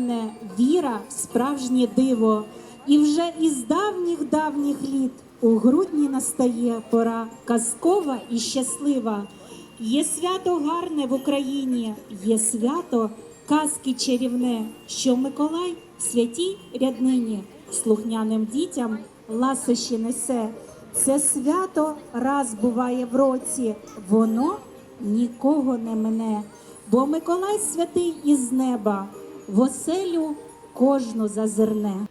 мене віра, справжнє диво, і вже із давніх давніх літ у грудні настає пора казкова і щаслива. Є свято гарне в Україні, є свято казки чарівне, що Миколай в святій ряднині, слухняним дітям ласощі несе. Це свято раз буває в році, воно нікого не мине, бо Миколай святий із неба в оселю кожну зазирне.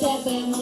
Тебе,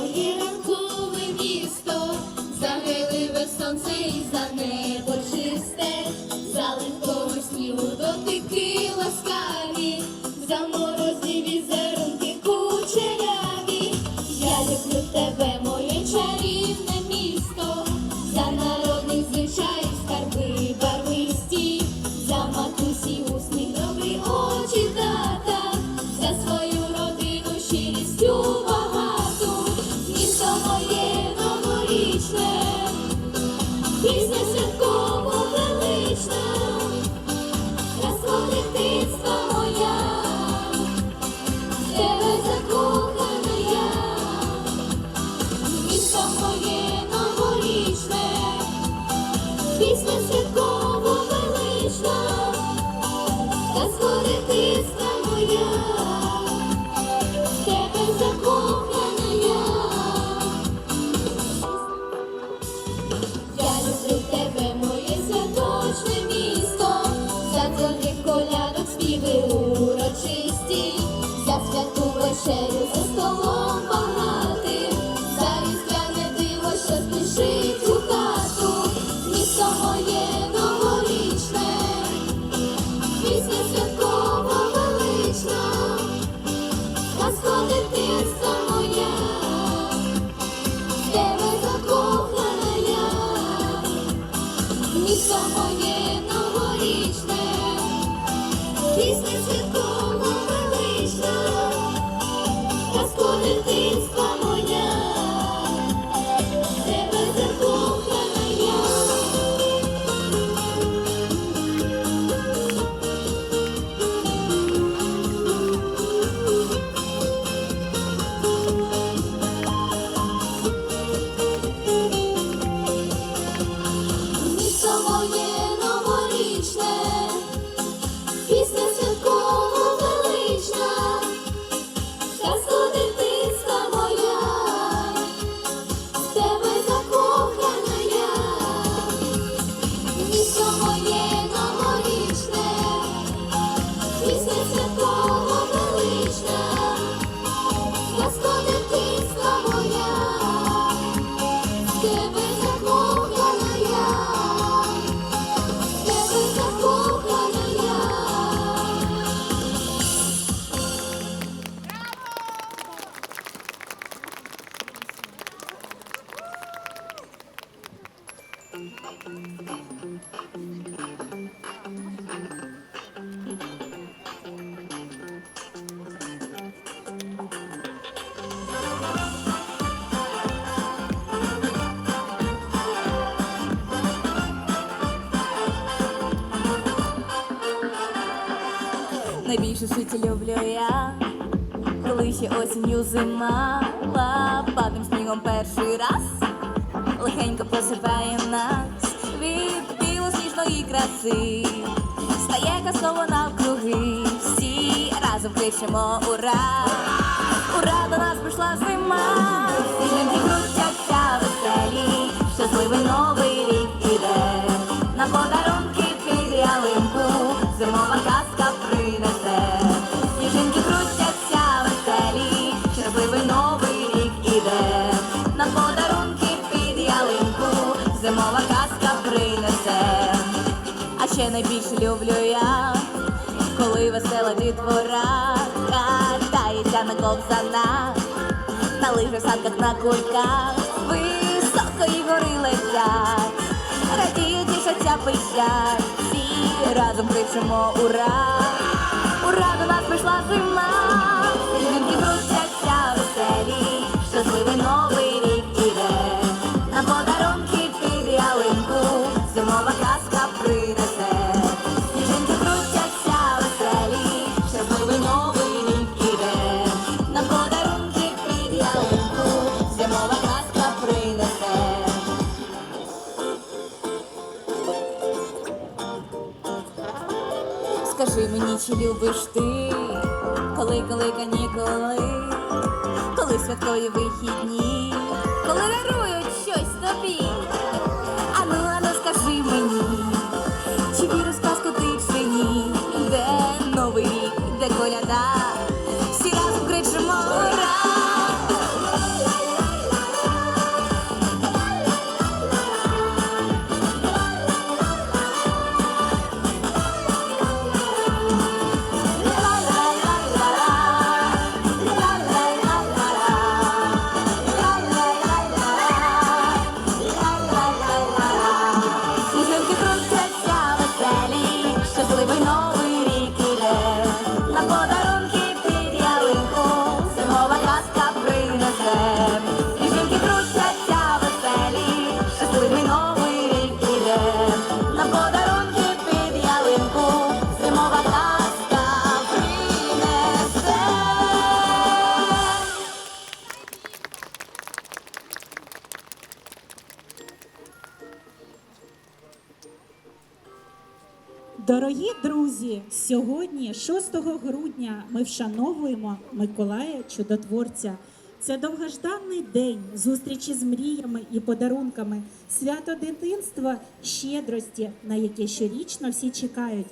осінню зима лапатим снігом перший раз, легенько просипає нас від білосніжної краси, стає казково навкруги, всі разом кричимо ура! Ура, до нас прийшла зима, сніжинки крутяться веселі, щасливий новий рік іде, на подарунки весела катається на ковзанах, на лижах, санках, на кульках, з високої гори летять, радіють, тішаться, пищать, всі разом кричимо ура! Ура, до нас прийшла зима, сніжинки крутяться веселі, щасливий новий любиш ти, коли, коли канікули, коли святкові вихідні, коли дарують щось тобі. 15 грудня ми вшановуємо Миколая Чудотворця. Це довгожданний день зустрічі з мріями і подарунками, свято дитинства, щедрості, на яке щорічно всі чекають.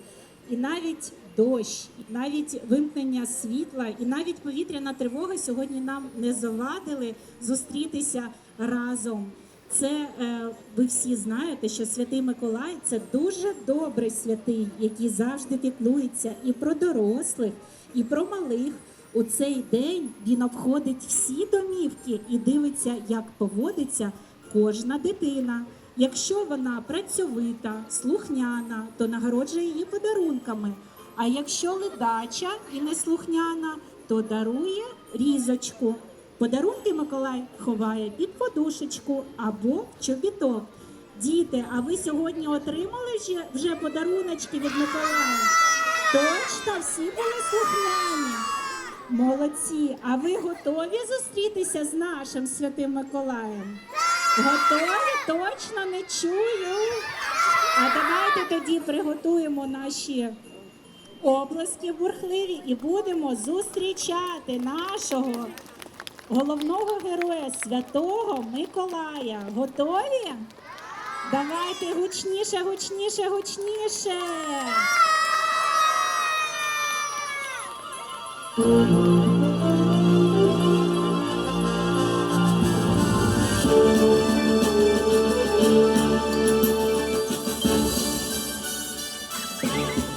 І навіть дощ, і навіть вимкнення світла, і навіть повітряна тривога сьогодні нам не завадили зустрітися разом. Це е, ви всі знаєте, що святий Миколай це дуже добрий святий, який завжди піклується і про дорослих, і про малих. У цей день він обходить всі домівки і дивиться, як поводиться кожна дитина. Якщо вона працьовита, слухняна, то нагороджує її подарунками. А якщо ледача і неслухняна, то дарує різочку. Подарунки Миколай ховає під подушечку або в чобіток. Діти, а ви сьогодні отримали вже, вже подаруночки від Миколая? Точно, всі були слухняні. Молодці. А ви готові зустрітися з нашим святим Миколаєм? Готові? Точно не чую. А давайте тоді приготуємо наші обласки бурхливі і будемо зустрічати нашого головного героя святого Миколая. Готові? Давайте гучніше, гучніше, гучніше. Вітаю вас,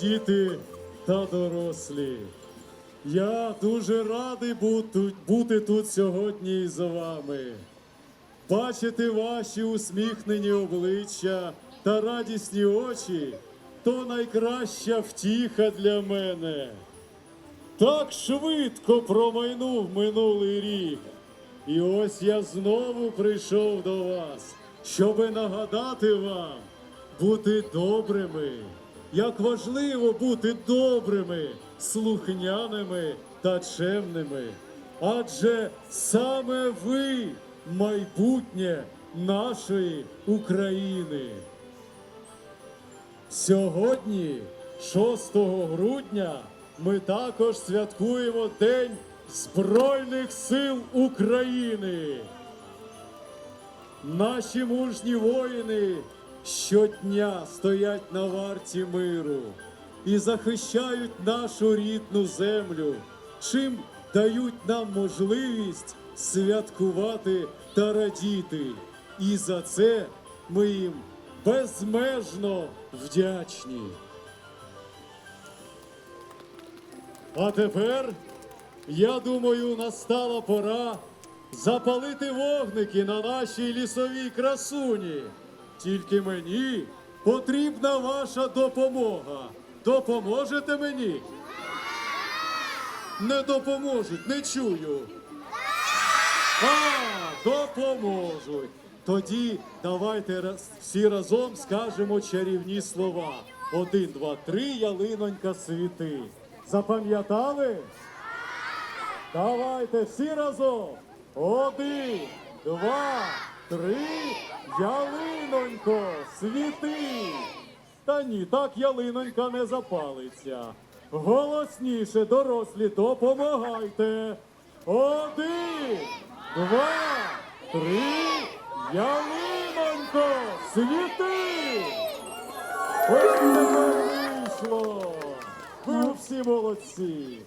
діти та дорослі. Я дуже радий бути, тут сьогодні із вами, бачити ваші усміхнені обличчя та радісні очі то найкраща втіха для мене. Так швидко промайнув минулий рік. І ось я знову прийшов до вас, щоби нагадати вам бути добрими. Як важливо бути добрими, слухняними та чемними. Адже саме ви майбутнє нашої України. Сьогодні, 6 грудня, ми також святкуємо День Збройних сил України. Наші мужні воїни щодня стоять на варті миру і захищають нашу рідну землю, чим дають нам можливість святкувати та радіти. І за це ми їм безмежно вдячні. А тепер, я думаю, настала пора запалити вогники на нашій лісовій красуні. Тільки мені потрібна ваша допомога. Допоможете мені? Не допоможуть, не чую. А, допоможуть. Тоді давайте раз- всі разом скажемо чарівні слова. Один, два, три, ялинонька світи. Запам'ятали? Давайте всі разом. Один, два, три, ялинонько, світи. Та ні, так ялинонька не запалиться. Голосніше, дорослі, допомагайте. Один, два, три, ялинонько, світи. Ось тепер вийшло. Ви всі молодці.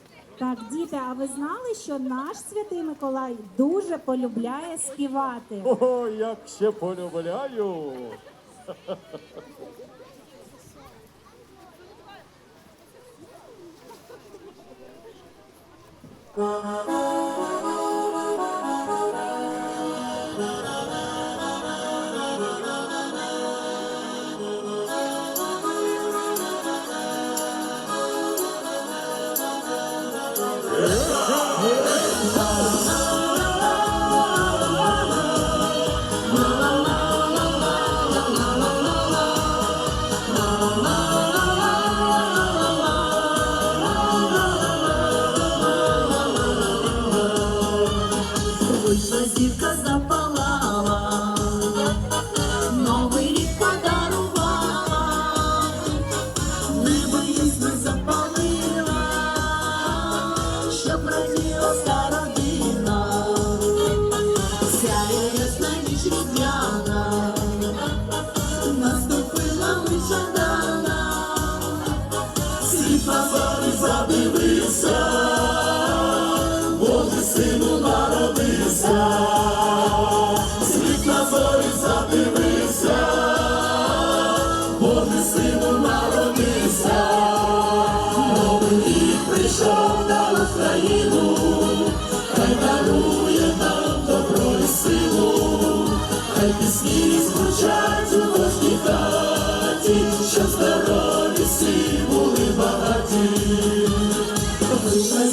Так, діти, а ви знали, що наш святий Миколай дуже полюбляє співати? О, як ще полюбляю. Вийшла Вийшла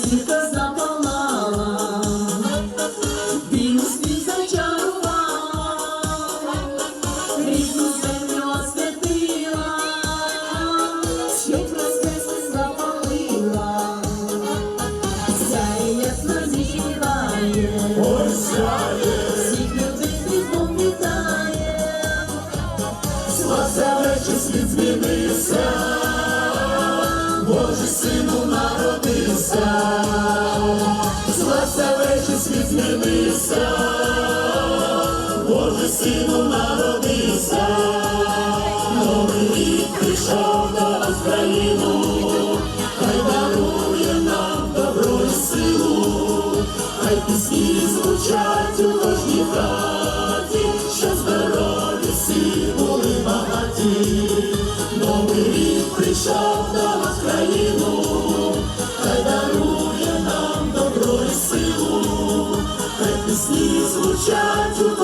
звучать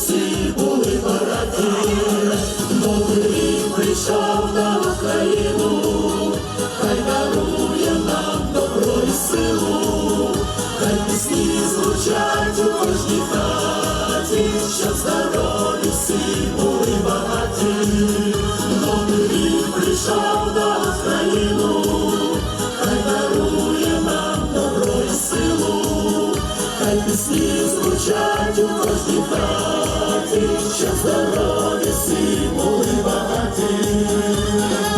всі були багаті. Новий прийшов на нас в країну, хай дарує нам добро і силу, хай пісні звучать у кожній хаті, щоб здорові всі були багаті. Новий рік до нас хай дарує нам добро і силу, хай пісні звучать у кожній хаті, щоб здорові всі були багаті.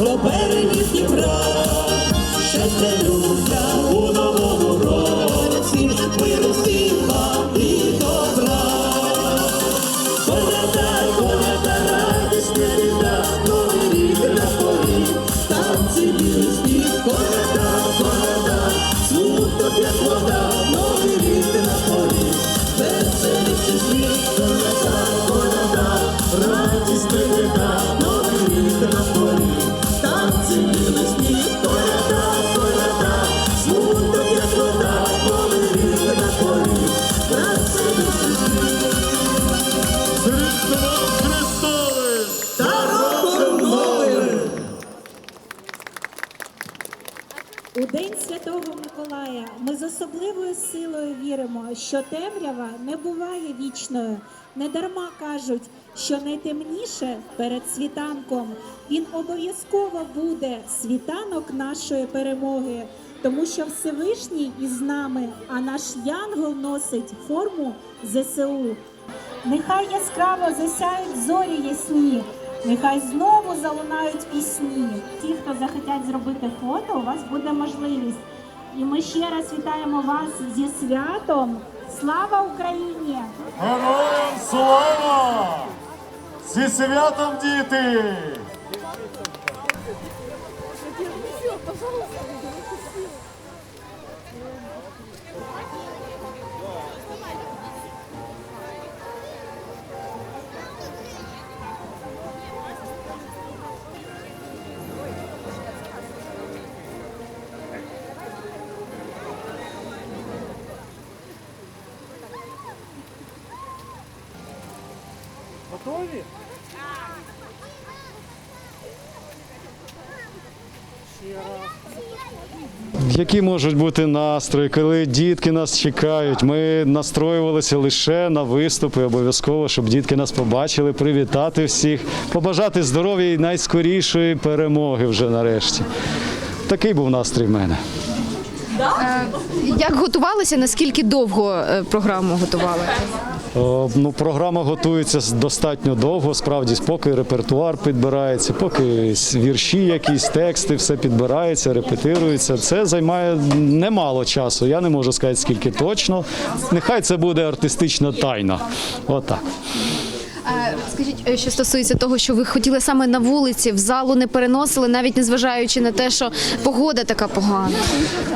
До берегів Дніпра. Щастя у новому році, миру всім і добра. Коляда, коляда, радість не відда, новий рік на полі, танці білий сніг, коляда, віримо, що темрява не буває вічною. Недарма кажуть, що найтемніше перед світанком він обов'язково буде світанок нашої перемоги, тому що Всевишній із нами, а наш янгол носить форму ЗСУ. Нехай яскраво засяють зорі ясні, нехай знову залунають пісні. Ті, хто захотять зробити фото, у вас буде можливість. І ми ще раз вітаємо вас зі святом. Слава Україні! Героям слава! Зі святом діти! Готові? Які можуть бути настрої, коли дітки нас чекають? Ми настроювалися лише на виступи, обов'язково, щоб дітки нас побачили, привітати всіх, побажати здоров'я і найскорішої перемоги вже нарешті. Такий був настрій в мене. Як готувалися? Наскільки довго е, програму готували? О, Ну, програма готується достатньо довго, справді, поки репертуар підбирається, поки вірші, якісь тексти, все підбирається, репетирується. Це займає немало часу. Я не можу сказати, скільки точно. Нехай це буде артистична тайна. Отак. Е, Скажіть, е, що стосується того, що ви хотіли саме на вулиці, в залу не переносили, навіть незважаючи на те, що погода така погана.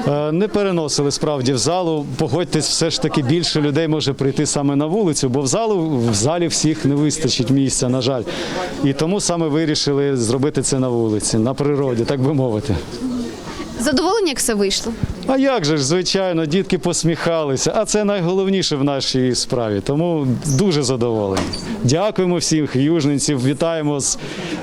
Е, Не переносили справді в залу. Погодьтесь, все ж таки більше людей може прийти саме на вулицю, бо в залу в залі всіх не вистачить місця, на жаль. І тому саме вирішили зробити це на вулиці, на природі, так би мовити. Задоволені, як все вийшло? А як же ж, звичайно, дітки посміхалися, а це найголовніше в нашій справі. Тому дуже задоволені. Дякуємо всім южненців, вітаємо з,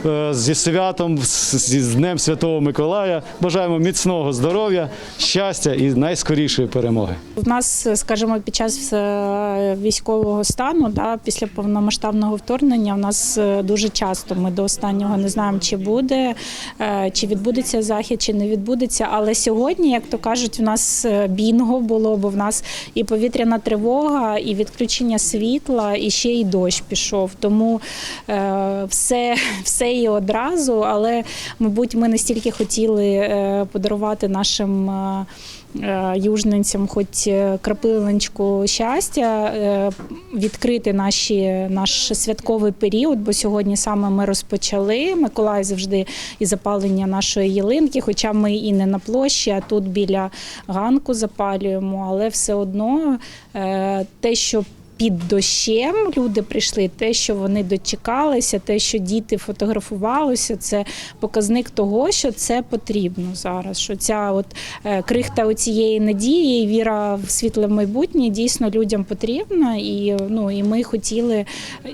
е, зі святом, з, з Днем Святого Миколая. Бажаємо міцного здоров'я, щастя і найскорішої перемоги. У нас, скажімо, під час е, військового стану, да, після повномасштабного вторгнення, у нас е, дуже часто ми до останнього не знаємо, чи буде, чи відбудеться захід, чи не відбудеться. Але сьогодні, як то кажуть, у нас е, бінго було, бо в нас і повітряна тривога, і відключення світла, і ще й дощ пішов. Тому е, все, все і одразу. Але, мабуть, ми настільки хотіли е, подарувати нашим. Е, южненцям, хоч е, крапилиночку щастя, е, відкрити наші, наш святковий період, бо сьогодні саме ми розпочали. Миколай завжди і запалення нашої ялинки, хоча ми і не на площі, а тут біля ганку запалюємо, але все одно те, що під дощем люди прийшли, те, що вони дочекалися, те, що діти фотографувалися, це показник того, що це потрібно зараз. Що ця от е, крихта оцієї надії, віра в світле майбутнє дійсно людям потрібна. І ну і ми хотіли.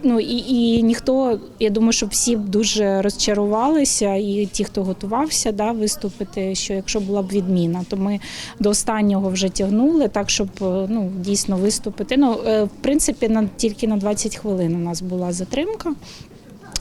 Ну і, і ніхто, я думаю, що всі дуже розчарувалися, і ті, хто готувався, да, виступити, що якщо була б відміна, то ми до останнього вже тягнули, так щоб е, ну дійсно виступити. Ну е, в принципі, на тільки на 20 хвилин у нас була затримка.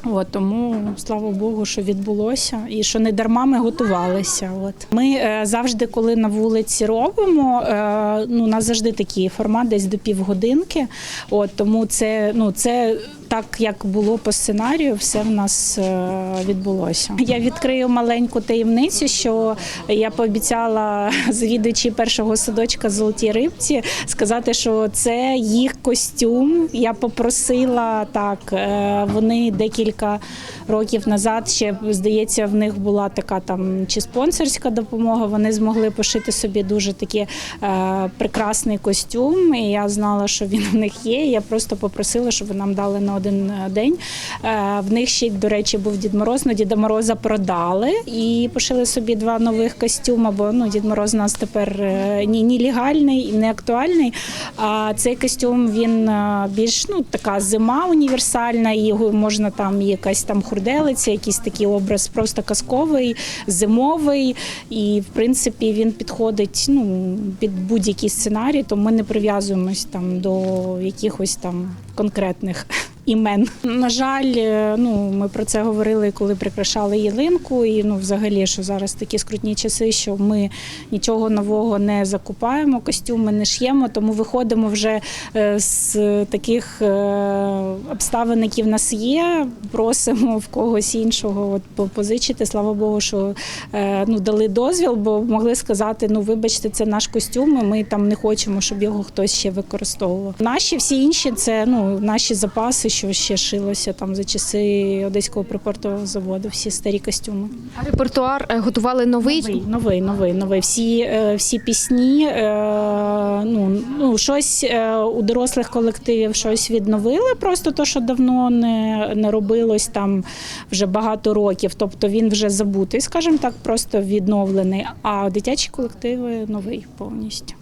От, тому слава Богу, що відбулося, і що не дарма ми готувалися. От ми е, завжди, коли на вулиці робимо, е, ну у нас завжди такий формат, десь до півгодинки. От тому це ну це. Так як було по сценарію, все в нас е, відбулося. Я відкрию маленьку таємницю, що я пообіцяла завідувачі першого садочка Золотій рибці сказати, що це їх костюм. Я попросила так. е, Вони декілька років назад ще здається, в них була така там чи спонсорська допомога. Вони змогли пошити собі дуже такий е, прекрасний костюм. І я знала, що він в них є. Я просто попросила, щоб нам дали на один е, день. Е, в них ще, до речі, був Дід Мороз. Ну, Діда Мороза продали і пошили собі два нових костюми, бо ну, Дід Мороз у нас тепер е, ні, ні легальний, не актуальний. А цей костюм він більш ну, така зима універсальна, і можна там якась там хурделиця, якийсь такий образ просто казковий, зимовий. І в принципі він підходить ну, під будь-який сценарій, то ми не прив'язуємось там до якихось там конкретних. Імен на жаль, е, ну ми про це говорили, коли прикрашали ялинку. І ну, взагалі, що зараз такі скрутні часи, що ми нічого нового не закупаємо, костюми не ш'ємо, тому виходимо вже е, з таких е, обставин, які в нас є. Просимо в когось іншого от, позичити. Слава Богу, що ну дали дозвіл, бо могли сказати: ну вибачте, це наш костюм. і Ми там не хочемо, щоб його хтось ще використовував. Наші всі інші це ну наші запаси, що ще шилося там за часи одеського припортового заводу. Всі старі костюми. А репертуар е, готували новий? Новий, новий, новий, новий. Всі, е, всі пісні, е, ну, ну, щось у дорослих колективів щось відновили, просто то, що давно не, не робилось там вже багато років. Тобто він вже забутий, скажімо так, просто відновлений. А дитячі колективи новий повністю.